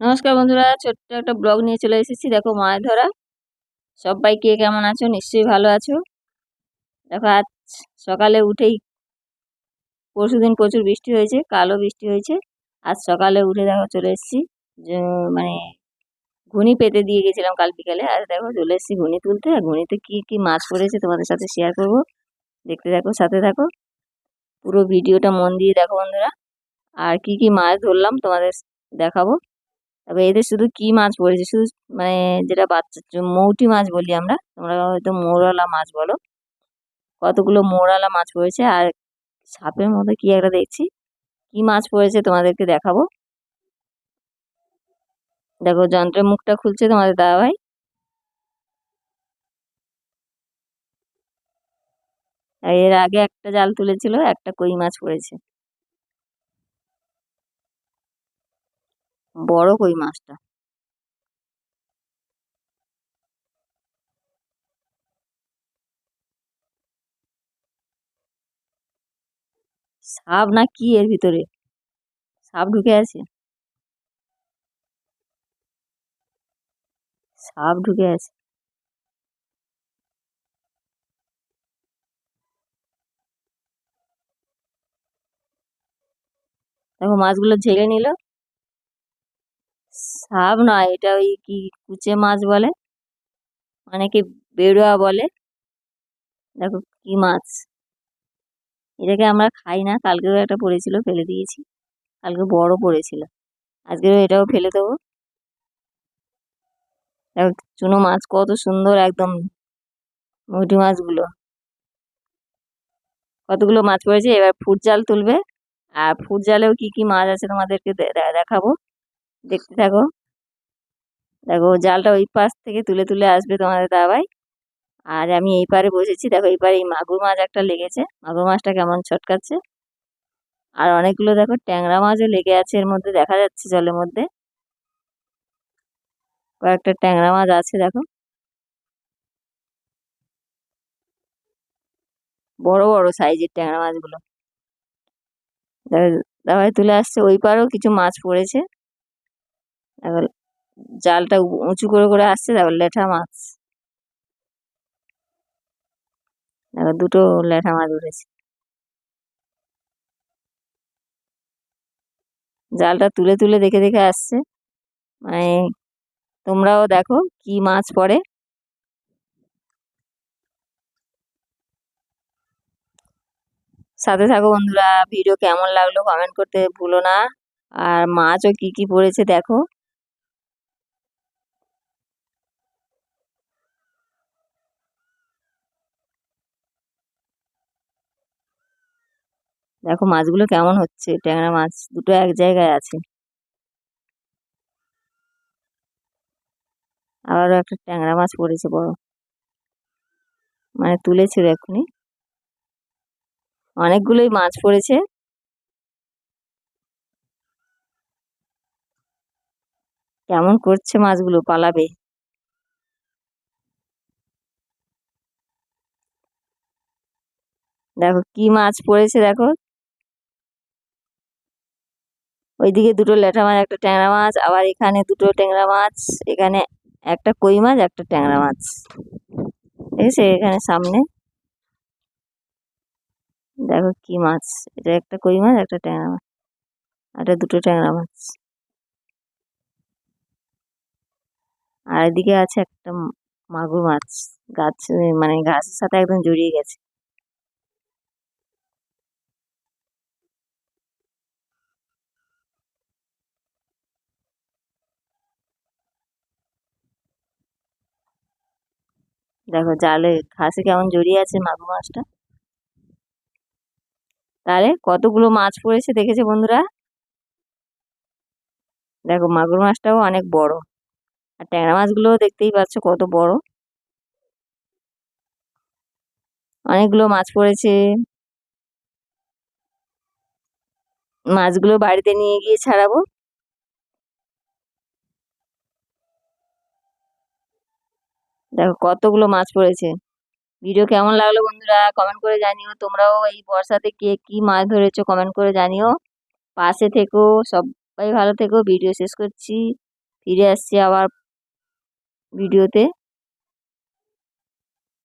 নমস্কার বন্ধুরা, ছোট্ট একটা ব্লগ নিয়ে চলে এসেছি। দেখো মাছ ধরা। সবাই কে কেমন আছো? নিশ্চয়ই ভালো আছো। দেখো আজ সকালে উঠেই পরশুদিন প্রচুর বৃষ্টি হয়েছে কালো বৃষ্টি হয়েছে। আজ সকালে উঠে দেখো চলে এসেছি মানে ঘুনি পেতে দিয়ে গেছিলাম কাল বিকালে। আর দেখো চলে এসেছি ঘুনি তুলতে। আর ঘুনিতে কি কি মাছ পড়েছে তোমাদের সাথে শেয়ার করব। দেখতে দেখো সাথে থাকো। পুরো ভিডিওটা মন দিয়ে দেখো বন্ধুরা। আর কি কি মাছ ধরলাম তোমাদের দেখাবো। তবে এদের শুধু কি মাছ পড়েছে শুধু মানে যেটা বাচ্চা মৌটি মাছ বলি আমরা, তোমরা হয়তো মৌরলা মাছ বলো। কতগুলো মৌরলা মাছ পড়েছে আর সাপের মতো কি একটা দেখছি। কি মাছ পড়েছে তোমাদেরকে দেখাবো। দেখো, যন্ত্রের মুখটা খুলছে তোমাদের দাদা ভাই এর আগে একটা জাল তুলেছিল, একটা কই মাছ পড়েছে। বড় কই মাছটা? সাপ না কি এর ভিতরে? সাপ ঢুকে আছে? সাপ ঢুকে আছে। দেখো মাছগুলো ঝেড়ে নিল। সাপ নয় এটা ওই কি কুচে মাছ বলে? অনেকে বেড়ুয়া বলে? দেখো কি মাছ। এটাকে আমরা খাই না, কালকেও একটা পড়েছিল, ফেলে দিয়েছি। কালকে বড় পড়েছিল। আজকেও এটাও ফেলে দেবো। দেখো চুনো মাছ কত সুন্দর একদম মুটি মাছগুলো। কতগুলো মাছ পড়েছে? এবার ফুট জাল তুলবে। আর ফুট জালেও কি কি মাছ আছে তোমাদেরকে দেখাবো। দেখতে থাকো। দেখো জালটা ওই পাশ থেকে তুলে তুলে আসবে তোমাদের দাবাই আর আমি এই পারে বসেছি, দেখো এই পারে এই মাগুর মাছ একটা লেগেছে। মাগুর মাছটা কেমন ছটকাচ্ছে। আর অনেকগুলো দেখো ট্যাংরা মাছও লেগে আছে এর মধ্যে, দেখা যাচ্ছে জলের মধ্যে। কয়েকটা ট্যাংরা মাছ আছে দেখো। বড় বড় সাইজের ট্যাংরা মাছগুলো। দাবাই তুলে আসছে, ওই পারেও কিছু মাছ পড়েছে। জালটা উঁচু করে করে আসছে, তারপর লেঠা মাছ। দুটো লেঠা মাছ উঠেছে জালটা তুলে তুলে দেখে দেখে আসছে। মানে তোমরাও দেখো কি মাছ পড়ে। সাথে থাকো বন্ধুরা, ভিডিও কেমন লাগল কমেন্ট করতে ভুলো না। আর মাছও কি কি পড়েছে দেখো। দেখো মাছগুলো কেমন হচ্ছে? ট্যাংরা মাছ দুটো এক জায়গায় আছে। আবারও একটা ট্যাংরা মাছ পড়েছে বড়। মানে তুলেছিল এক্ষুনি। অনেকগুলোই মাছ পড়েছে। কেমন করছে মাছগুলো? পালাবে। দেখো কি মাছ পড়েছে দেখো। ওইদিকে দুটো ল্যাঠা মাছ, একটা ট্যাংরা মাছ, আবার এখানে দুটো ট্যাংরা মাছ, এখানে একটা কই মাছ, একটা ট্যাংরা মাছ। ঠিক আছে এখানে সামনে। দেখো কি মাছ, এটা একটা কই মাছ, একটা ট্যাংরা মাছ এটা দুটো ট্যাংরা মাছ। আর এদিকে আছে একটা মাগুর মাছ, গাছ মানে গাছের সাথে একদম জড়িয়ে গেছে। দেখো জালে ঘাসে কেমন জড়িয়ে আছে মাগুর মাছটা। তাহলে কতগুলো মাছ পড়েছে দেখেছে বন্ধুরা? দেখো মাগুর মাছটাও অনেক বড়। আর ট্যাংরা মাছগুলো দেখতেই পাচ্ছ কত বড়। অনেকগুলো মাছ পড়েছে। মাছগুলো বাড়িতে নিয়ে গিয়ে ছাড়াবো। দেখো কতগুলো মাছ পড়েছে। ভিডিও কেমন লাগল বন্ধুরা? কমেন্ট করে জানিও। তোমরাও এই বর্ষাতে কে কি মাছ ধরেছো কমেন্ট করে জানিও। পাশে থেকো, সবাই ভালো থেকো। ভিডিও শেষ করছি। ফিরে আসছি আবার ভিডিওতে